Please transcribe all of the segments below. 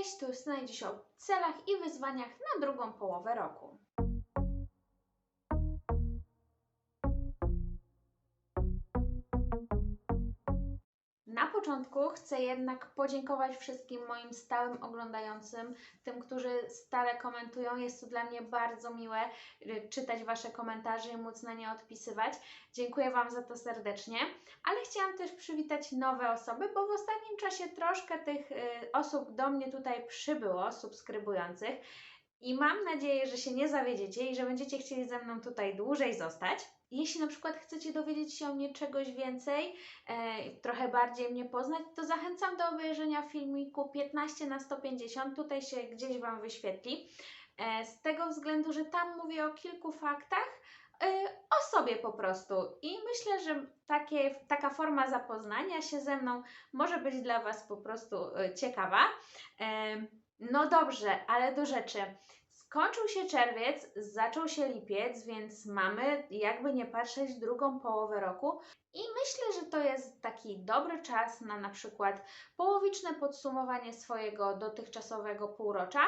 Cześć, tu Justyna i dziś o celach i wyzwaniach na drugą połowę roku. Na początku chcę jednak podziękować wszystkim moim stałym oglądającym, tym, którzy stale komentują. Jest to dla mnie bardzo miłe y, czytać Wasze komentarze i móc na nie odpisywać. Dziękuję Wam za to serdecznie, ale chciałam też przywitać nowe osoby, bo w ostatnim czasie troszkę tych y, osób do mnie tutaj przybyło, subskrybujących. I mam nadzieję, że się nie zawiedziecie i że będziecie chcieli ze mną tutaj dłużej zostać. Jeśli na przykład chcecie dowiedzieć się o mnie czegoś więcej, e, trochę bardziej mnie poznać, to zachęcam do obejrzenia filmiku 15 na 150. Tutaj się gdzieś Wam wyświetli. E, z tego względu, że tam mówię o kilku faktach o sobie po prostu. I myślę, że takie, taka forma zapoznania się ze mną może być dla Was po prostu e, ciekawa. E, no dobrze, ale do rzeczy. Skończył się czerwiec, zaczął się lipiec, więc mamy, jakby nie patrzeć, drugą połowę roku. I myślę, że to jest taki dobry czas na na przykład połowiczne podsumowanie swojego dotychczasowego półrocza,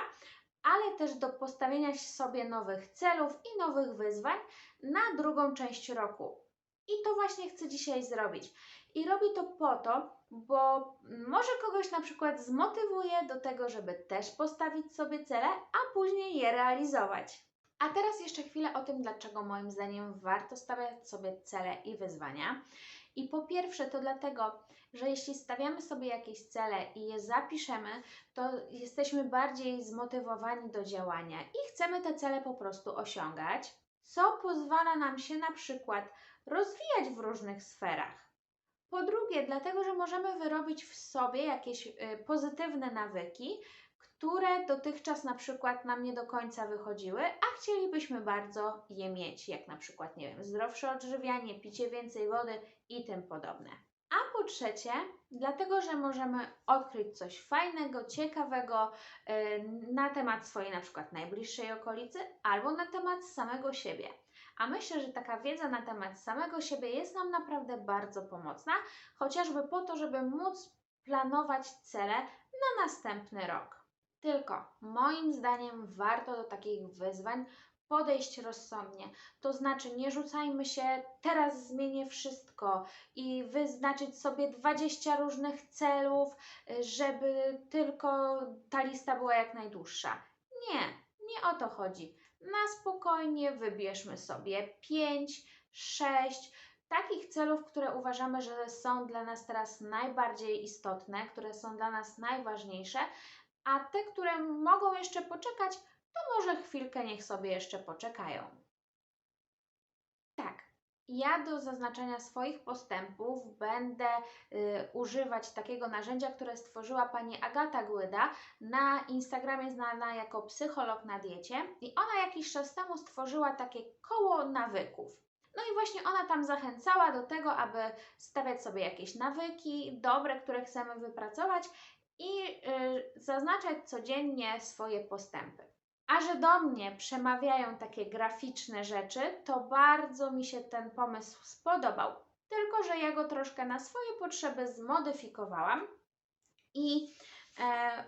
ale też do postawienia sobie nowych celów i nowych wyzwań na drugą część roku. I to właśnie chcę dzisiaj zrobić. I robię to po to, bo może kogoś na przykład zmotywuje do tego, żeby też postawić sobie cele, a później je realizować. A teraz jeszcze chwilę o tym, dlaczego moim zdaniem warto stawiać sobie cele i wyzwania. I po pierwsze, to dlatego, że jeśli stawiamy sobie jakieś cele i je zapiszemy, to jesteśmy bardziej zmotywowani do działania i chcemy te cele po prostu osiągać, co pozwala nam się na przykład rozwijać w różnych sferach. Po drugie, dlatego, że możemy wyrobić w sobie jakieś y, pozytywne nawyki, które dotychczas na przykład nam nie do końca wychodziły, a chcielibyśmy bardzo je mieć, jak na przykład, nie wiem, zdrowsze odżywianie, picie więcej wody i tym podobne. A po trzecie, dlatego, że możemy odkryć coś fajnego, ciekawego y, na temat swojej na przykład najbliższej okolicy albo na temat samego siebie. A myślę, że taka wiedza na temat samego siebie jest nam naprawdę bardzo pomocna, chociażby po to, żeby móc planować cele na następny rok. Tylko moim zdaniem warto do takich wyzwań podejść rozsądnie. To znaczy, nie rzucajmy się, teraz zmienię wszystko i wyznaczyć sobie 20 różnych celów, żeby tylko ta lista była jak najdłuższa. Nie, nie o to chodzi na spokojnie wybierzmy sobie 5, 6 takich celów, które uważamy, że są dla nas teraz najbardziej istotne, które są dla nas najważniejsze, a te, które mogą jeszcze poczekać, to może chwilkę niech sobie jeszcze poczekają. Tak, ja do zaznaczenia swoich postępów będę y, używać takiego narzędzia, które stworzyła pani Agata Głyda na Instagramie znana jako psycholog na diecie i ona jakiś czas temu stworzyła takie koło nawyków. No i właśnie ona tam zachęcała do tego, aby stawiać sobie jakieś nawyki dobre, które chcemy wypracować i y, zaznaczać codziennie swoje postępy. A że do mnie przemawiają takie graficzne rzeczy, to bardzo mi się ten pomysł spodobał. Tylko, że ja go troszkę na swoje potrzeby zmodyfikowałam i e,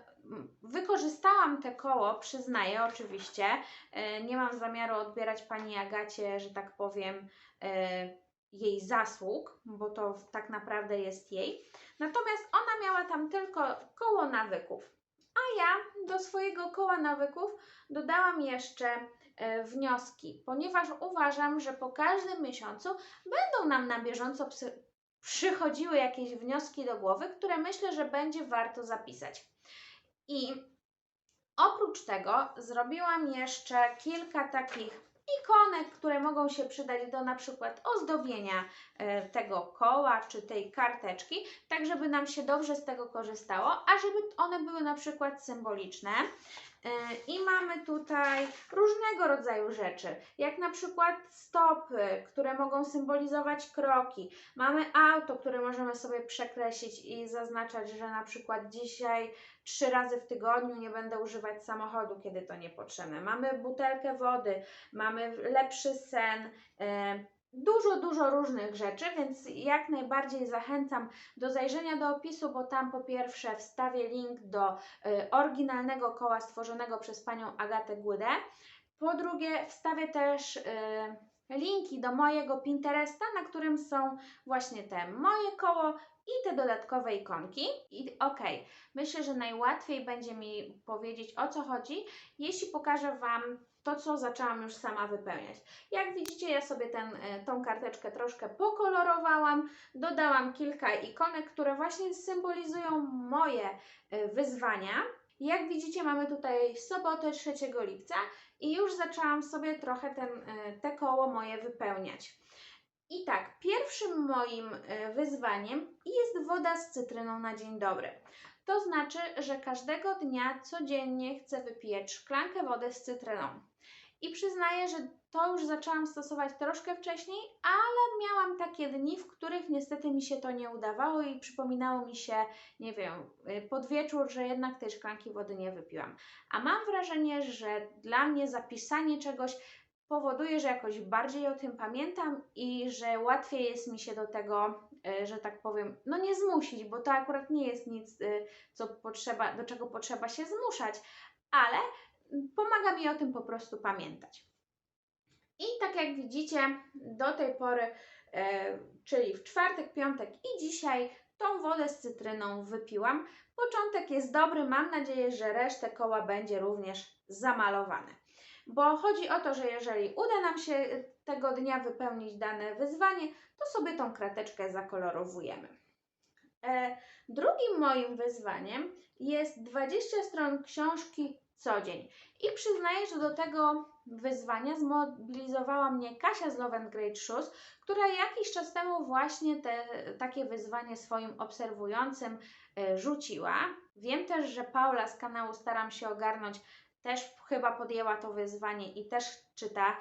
wykorzystałam te koło, przyznaję oczywiście. E, nie mam zamiaru odbierać pani Agacie, że tak powiem, e, jej zasług, bo to tak naprawdę jest jej. Natomiast ona miała tam tylko koło nawyków. A ja do swojego koła nawyków dodałam jeszcze e, wnioski, ponieważ uważam, że po każdym miesiącu będą nam na bieżąco przychodziły jakieś wnioski do głowy, które myślę, że będzie warto zapisać. I oprócz tego zrobiłam jeszcze kilka takich ikonek, które mogą się przydać do na przykład ozdobienia e, tego koła czy tej karteczki, tak żeby nam się dobrze z tego korzystało, a żeby one były na przykład symboliczne. E, I mamy tutaj różnego rodzaju rzeczy, jak na przykład stopy, które mogą symbolizować kroki. Mamy auto, które możemy sobie przekreślić i zaznaczać, że na przykład dzisiaj trzy razy w tygodniu nie będę używać samochodu, kiedy to niepotrzebne. Mamy butelkę wody, mamy lepszy sen. E, dużo, dużo różnych rzeczy, więc jak najbardziej zachęcam do zajrzenia do opisu, bo tam po pierwsze wstawię link do y, oryginalnego koła stworzonego przez panią Agatę Głydę. Po drugie, wstawię też y, linki do mojego Pinteresta, na którym są właśnie te moje koło i te dodatkowe ikonki. I okej, myślę, że najłatwiej będzie mi powiedzieć o co chodzi, jeśli pokażę Wam to, co zaczęłam już sama wypełniać. Jak widzicie, ja sobie ten, e, tą karteczkę troszkę pokolorowałam, dodałam kilka ikonek, które właśnie symbolizują moje e, wyzwania. Jak widzicie, mamy tutaj sobotę 3 lipca i już zaczęłam sobie trochę ten, e, te koło moje wypełniać. I tak, pierwszym moim wyzwaniem jest woda z cytryną na dzień dobry. To znaczy, że każdego dnia codziennie chcę wypijać szklankę wody z cytryną. I przyznaję, że to już zaczęłam stosować troszkę wcześniej, ale miałam takie dni, w których niestety mi się to nie udawało i przypominało mi się, nie wiem, pod wieczór, że jednak tej szklanki wody nie wypiłam. A mam wrażenie, że dla mnie zapisanie czegoś powoduje, że jakoś bardziej o tym pamiętam i że łatwiej jest mi się do tego, że tak powiem, no nie zmusić, bo to akurat nie jest nic, e, co potrzeba, do czego potrzeba się zmuszać, ale pomaga mi o tym po prostu pamiętać. I tak jak widzicie, do tej pory, e, czyli w czwartek, piątek i dzisiaj, tą wodę z cytryną wypiłam. Początek jest dobry, mam nadzieję, że resztę koła będzie również zamalowane. Bo chodzi o to, że jeżeli uda nam się tego dnia wypełnić dane wyzwanie, to sobie tą krateczkę zakolorowujemy. E, drugim moim wyzwaniem jest 20 stron książki co dzień. I przyznaję, że do tego wyzwania zmobilizowała mnie Kasia z Love and Great Shoes, która jakiś czas temu właśnie te, takie wyzwanie swoim obserwującym y, rzuciła. Wiem też, że Paula z kanału Staram się ogarnąć też chyba podjęła to wyzwanie i też czyta.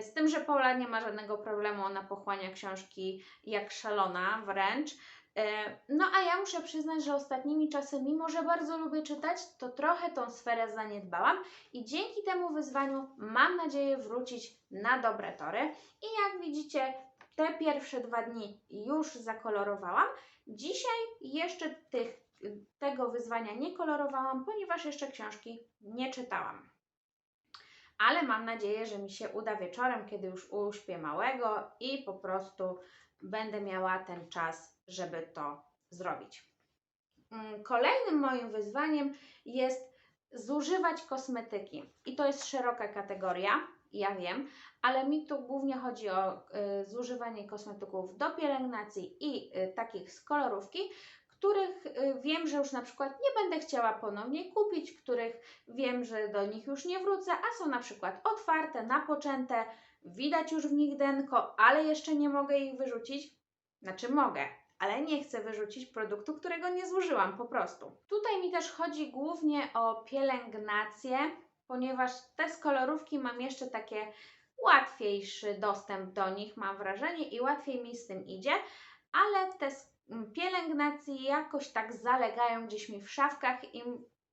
Z tym, że Paula nie ma żadnego problemu, ona pochłania książki jak szalona wręcz. E, no a ja muszę przyznać, że ostatnimi czasy, mimo że bardzo lubię czytać, to trochę tą sferę zaniedbałam i dzięki temu wyzwaniu mam nadzieję wrócić na dobre tory. I jak widzicie, te pierwsze dwa dni już zakolorowałam. Dzisiaj jeszcze tych, tego wyzwania nie kolorowałam, ponieważ jeszcze książki nie czytałam. Ale mam nadzieję, że mi się uda wieczorem, kiedy już uśpię małego i po prostu będę miała ten czas, żeby to zrobić. Mm, kolejnym moim wyzwaniem jest zużywać kosmetyki. I to jest szeroka kategoria, ja wiem, ale mi tu głównie chodzi o y, zużywanie kosmetyków do pielęgnacji i y, takich z kolorówki, których y, wiem, że już na przykład nie będę chciała ponownie kupić, których wiem, że do nich już nie wrócę, a są na przykład otwarte, napoczęte, widać już w nich denko, ale jeszcze nie mogę ich wyrzucić. Znaczy mogę, ale nie chcę wyrzucić produktu, którego nie zużyłam po prostu. Tutaj mi też chodzi głównie o pielęgnację, ponieważ te z kolorówki mam jeszcze takie łatwiejszy dostęp do nich, mam wrażenie, i łatwiej mi z tym idzie, ale te z pielęgnacji jakoś tak zalegają gdzieś mi w szafkach i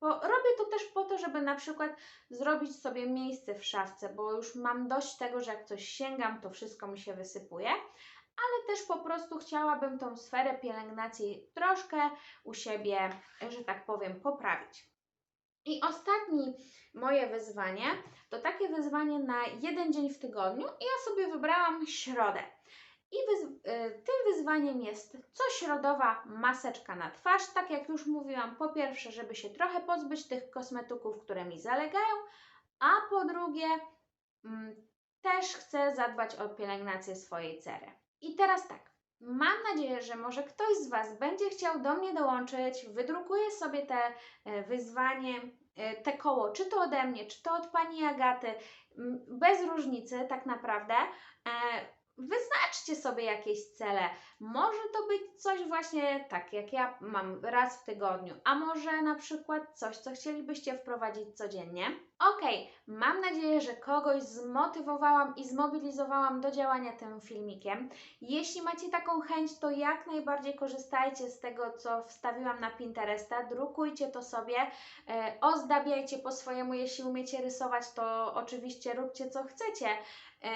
robię to też po to, żeby na przykład zrobić sobie miejsce w szafce, bo już mam dość tego, że jak coś sięgam, to wszystko mi się wysypuje, ale też po prostu chciałabym tą sferę pielęgnacji troszkę u siebie, że tak powiem, poprawić. I ostatni moje wyzwanie to takie wyzwanie na jeden dzień w tygodniu i ja sobie wybrałam środę. I y, tym wyzwaniem jest cośrodowa maseczka na twarz. Tak jak już mówiłam, po pierwsze, żeby się trochę pozbyć tych kosmetyków, które mi zalegają, a po drugie, mm, też chcę zadbać o pielęgnację swojej cery. I teraz tak. Mam nadzieję, że może ktoś z Was będzie chciał do mnie dołączyć, wydrukuje sobie te e, wyzwanie, e, te koło, czy to ode mnie, czy to od Pani Agaty, bez różnicy tak naprawdę. Wyznaczcie sobie jakieś cele. Może to być coś właśnie tak, jak ja mam raz w tygodniu, a może na przykład coś, co chcielibyście wprowadzić codziennie. Ok, mam nadzieję, że kogoś zmotywowałam i zmobilizowałam do działania tym filmikiem. Jeśli macie taką chęć, to jak najbardziej korzystajcie z tego, co wstawiłam na Pinteresta, drukujcie to sobie, e, ozdabiajcie po swojemu, jeśli umiecie rysować, to oczywiście róbcie co chcecie. E,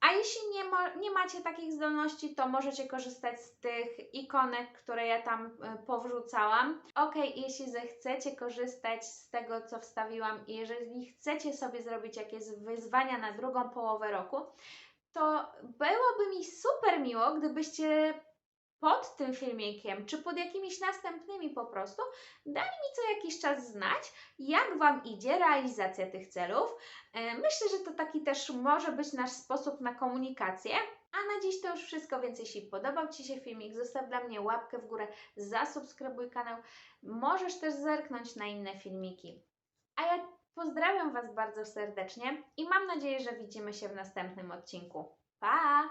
A jeśli nie, mo- nie macie takich zdolności, to możecie korzystać z tych ikonek, które ja tam e, powrzucałam. Ok, jeśli zechcecie korzystać z tego, co wstawiłam i jeżeli chcecie sobie zrobić jakieś wyzwania na drugą połowę roku, to byłoby mi super miło, gdybyście pod tym filmikiem, czy pod jakimiś następnymi po prostu, dali mi co jakiś czas znać, jak Wam idzie realizacja tych celów. E, Myślę, że to taki też może być nasz sposób na komunikację. A na dziś to już wszystko, więc jeśli podobał Ci się filmik, zostaw dla mnie łapkę w górę, zasubskrybuj kanał. Możesz też zerknąć na inne filmiki. A ja pozdrawiam Was bardzo serdecznie i mam nadzieję, że widzimy się w następnym odcinku. Pa!